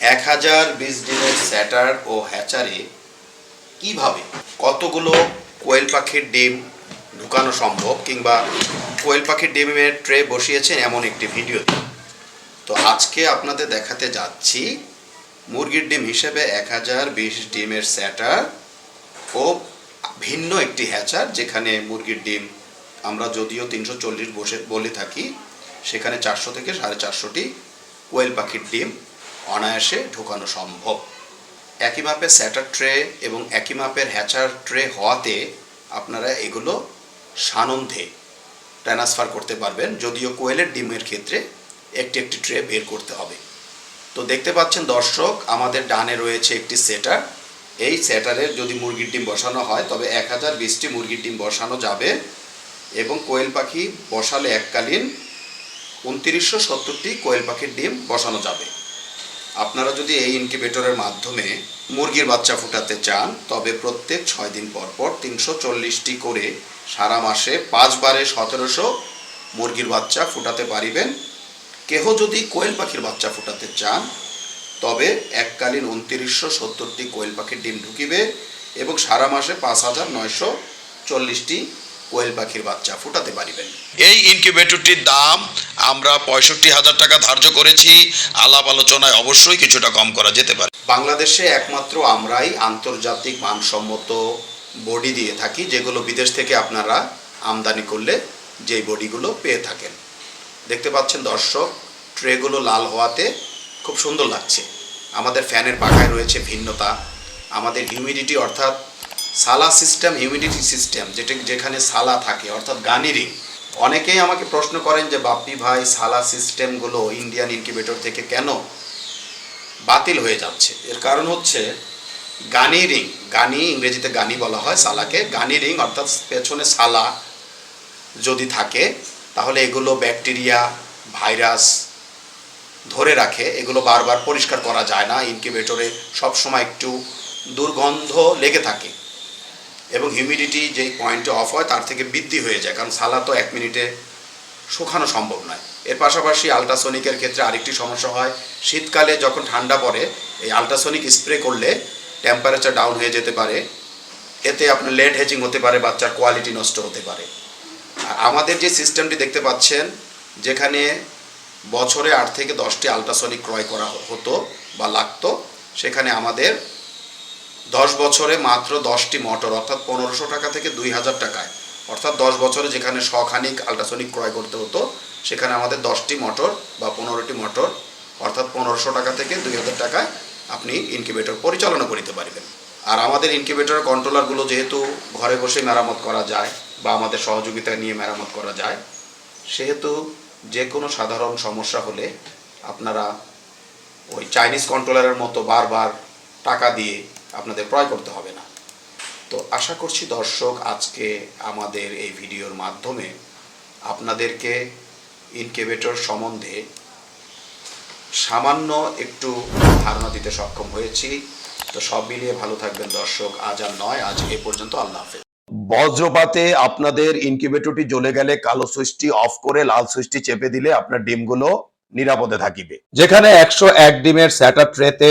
এক হাজার বিশ দিনের স্যাটার ও হ্যাচারে কীভাবে কতগুলো কোয়েল পাখির ডিম ঢুকানো সম্ভব কিংবা কোয়েল পাখির ডিমের ট্রে বসিয়েছেন এমন একটি ভিডিও তো আজকে আপনাদের দেখাতে যাচ্ছি মুরগির ডিম হিসেবে এক হাজার বিশ ডিমের স্যাটার ও ভিন্ন একটি হ্যাচার যেখানে মুরগির ডিম আমরা যদিও তিনশো চল্লিশ বসে বলে থাকি, সেখানে চারশো থেকে সাড়ে চারশোটি কোয়েল পাখির ডিম অনায়াসে ঢোকানো সম্ভব। একই মাপের স্যাটার ট্রে এবং একই মাপের হ্যাচার ট্রে হওয়াতে আপনারা এগুলো সানন্দে ট্রান্সফার করতে পারবেন, যদিও কোয়েলের ডিমের ক্ষেত্রে একটি একটি ট্রে বের করতে হবে। তো দেখতে পাচ্ছেন দর্শক, আমাদের ডানে রয়েছে একটি সেটার এই সেটারের যদি মুরগির ডিম বসানো হয়, তবে এক হাজার বিশটি মুরগির ডিম বসানো যাবে এবং কোয়েল পাখি বসালে এককালীন উনত্রিশশো সত্তরটি কোয়েল পাখির ডিম বসানো যাবে। আপনারা যদি এই ইনকিউবেটরের মাধ্যমে মুরগির বাচ্চা ফুটাতে চান, তবে প্রত্যেক ছয় দিন পর পর তিনশো চল্লিশটি করে সারা মাসে পাঁচবারে সতেরোশো মুরগির বাচ্চা ফুটাতে পারিবেন। কেহ যদি কোয়েল পাখির বাচ্চা ফুটাতে চান, তবে এককালীন উনত্রিশশো সত্তরটি কোয়েল পাখির ডিম ঢুকিবে এবং সারা মাসে পাঁচ হাজার নয়শো চল্লিশটি কোয়েল পাখির বাচ্চা ফুটাতে পারিবেন। এই ইনকিউবেটরটির দাম আমরা পঁয়ষট্টি হাজার টাকা ধার্য করেছি। আলাপ আলোচনায় অবশ্যই কিছুটা কম করা যেতে পারে। বাংলাদেশে একমাত্র আমরাই আন্তর্জাতিক মানসম্মত বডি দিয়ে থাকি যেগুলো বিদেশ থেকে আপনারা আমদানি করলে যেই বডিগুলো পেয়ে থাকেন। দেখতে পাচ্ছেন দর্শক ট্রেগুলো লাল হওয়াতে খুব সুন্দর লাগছে। আমাদের ফ্যানের পাখায় রয়েছে ভিন্নতা। আমাদের হিউমিডিটি অর্থাৎ সালা সিস্টেম হিউমিডিটি সিস্টেম, যেটা যেখানে সালা থাকে, অর্থাৎ গানিরিং অনেকেই আমাকে প্রশ্ন করেন যে বাপ্পি ভাই, সালা সিস্টেমগুলো ইন্ডিয়ান ইনকিউবেটর থেকে কেন বাতিল হয়ে যাচ্ছে? এর কারণ হচ্ছে, গানি রিং, গানি ইংরেজিতে গানি বলা হয় সালাকে। গানি রিং অর্থাৎ পেছনে সালা যদি থাকে, তাহলে এগুলো ব্যাকটেরিয়া, ভাইরাস ধরে রাখে। এগুলো বারবার পরিষ্কার করা যায় না। ইনকিউবেটরে সবসময় একটু দুর্গন্ধ লেগে থাকে। এবং হিউমিডিটি যেই পয়েন্টে অফ হয়, তার থেকে বৃদ্ধি হয়ে যায়। কারণ সালা তো এক মিনিটে শুকানো সম্ভব নয়। এর পাশাপাশি আলট্রাসোনিকের ক্ষেত্রে আরেকটি সমস্যা হয়, শীতকালে যখন ঠান্ডা পড়ে, এই আলট্রাসোনিক স্প্রে করলে টেম্পারেচার ডাউন হয়ে যেতে পারে। এতে আপনার লেট হেজিং হতে পারে, বাচ্চার কোয়ালিটি নষ্ট হতে পারে। আর আমাদের যে সিস্টেমটি দেখতে পাচ্ছেন, যেখানে বছরে আট থেকে দশটি আলট্রাসনিক ক্রয় করা হতো বা লাগতো, সেখানে আমাদের দশ বছরে মাত্র দশটি মোটর, অর্থাৎ পনেরোশো টাকা থেকে দুই হাজার টাকায়। অর্থাৎ দশ বছরে যেখানে শখানিক আলট্রাসনিক ক্রয় করতে হতো, সেখানে আমাদের দশটি মোটর বা পনেরোটি মোটর, অর্থাৎ পনেরোশো টাকা থেকে দুই হাজার টাকায় আপনি ইনকিউবেটর পরিচালনা করিতে পারবেন। আর আমাদের ইনকিউবেটর কন্ট্রোলারগুলো যেহেতু ঘরে বসে মেরামত করা যায় বা আমাদের সহযোগিতা নিয়ে মেরামত করা যায়, সেহেতু যে কোনো সাধারণ সমস্যা হলে আপনারা ওই চাইনিজ কন্ট্রোলারের মতো বারবার টাকা দিয়ে আপনাদের ক্রয় করতে হবে না। তো আশা করছি দর্শক আজকে আমাদের এই ভিডিওর মাধ্যমে আপনাদেরকে ইনকিউবেটর সম্বন্ধে সামান্য একটু ধারণা দিতে সক্ষম হয়েছি। তো সব মিলিয়ে ভালো থাকবেন দর্শক। আজ আর নয় আজ এ পর্যন্ত আল্লাহ হাফেজ। বজ্রপাতে আপনাদের ইনকিউবেটরটি জ্বলে গেলে কালো সুইচটি অফ করে লাল সুইচটি চেপে দিলে আপনার ডিমগুলো নিরাপদে থাকিবে। যেখানে একশো এক ডিমের স্যাটার ট্রেতে